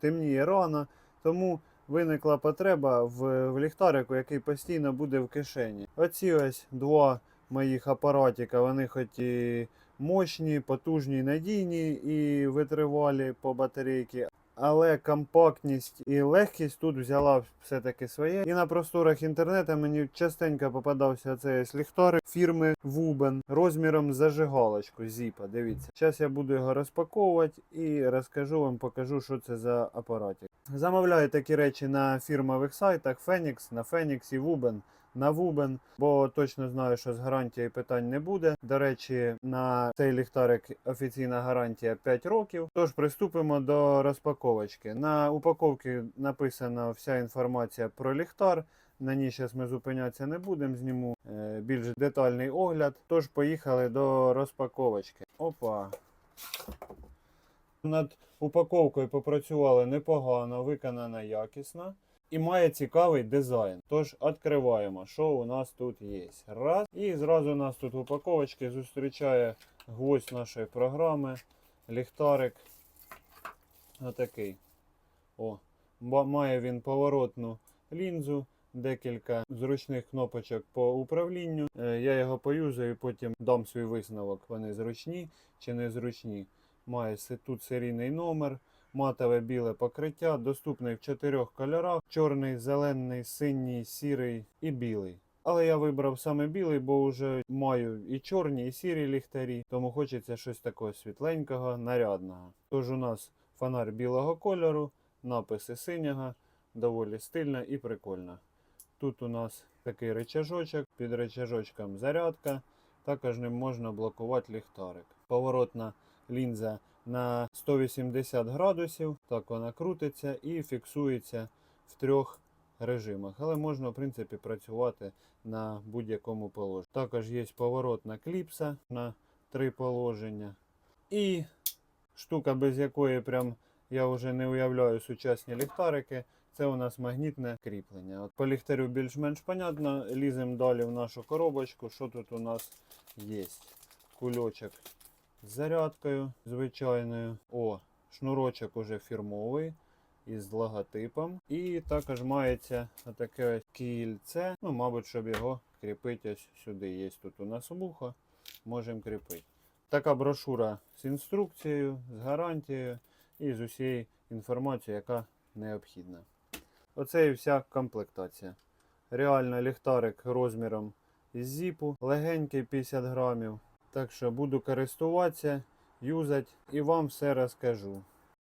темніє рано, тому виникла потреба в, в ліхтарику, який постійно буде в кишені. Оці ось два моїх апаратика, вони хоч і мощні, потужні, надійні і витривалі по батарейки. Але компактність і легкість тут взяла все-таки своє. І на просторах інтернету мені частенько попадався цей ліхтарик фірми Вубен розміром зажигалочку Зіпа. Дивіться. Зараз я буду його розпаковувати і розкажу вам, покажу, що це за апаратик. Замовляю такі речі на фірмових сайтах Phoenix, на Phoenix і Вубен. На Вубен, бо точно знаю, що з гарантією питань не буде. До речі, на цей ліхтарик офіційна гарантія 5 років. Тож приступимо до розпаковочки. На упаковці написана вся інформація про ліхтар. На ній зараз ми зупинятися не будемо, зніму е, більш детальний огляд. Тож поїхали до розпаковочки. Опа. Над упаковкою попрацювали непогано, виконана якісно. І має цікавий дизайн. Тож відкриваємо, що у нас тут є. Раз. І зразу у нас тут в упаковочці зустрічає гвоздь нашої програми. Ліхтарик. Отакий. О, має він поворотну лінзу, декілька зручних кнопочок по управлінню. Е, Я його поюзаю, потім дам свій висновок. Вони зручні чи не зручні. Має тут серійний номер, матове біле покриття, доступний в чотирьох кольорах: чорний, зелений, синій, сірий і білий. Але я вибрав саме білий, бо вже маю і чорні, і сірі ліхтарі, тому хочеться щось такого світленького, нарядного. Тож у нас фонарь білого кольору, написи синього, доволі стильно і прикольно. Тут у нас такий рычажочок, під рычажочком зарядка, також ним можна блокувати ліхтарик. Поворотна лінза на 180 градусів, так вона крутиться і фіксується в трьох режимах. Але можна, в принципі, працювати на будь-якому положенні. Також є поворотна кліпса на три положення. І штука, без якої прям я вже не уявляю сучасні ліхтарики. Це у нас магнітне кріплення. От по ліхтарю більш-менш понятно. Ліземо далі в нашу коробочку. Що тут у нас є? Кульочок з зарядкою звичайною. О, шнурочок уже фірмовий із логотипом. І також мається таке кільце. Ну, мабуть, щоб його кріпити ось сюди. Є тут у нас вухо. Можемо кріпити. Така брошура з інструкцією, з гарантією і з усією інформацією, яка необхідна. Оце і вся комплектація. Реально ліхтарик розміром із зіпу, легенький 50 грамів. Так що буду користуватися, юзати і вам все розкажу.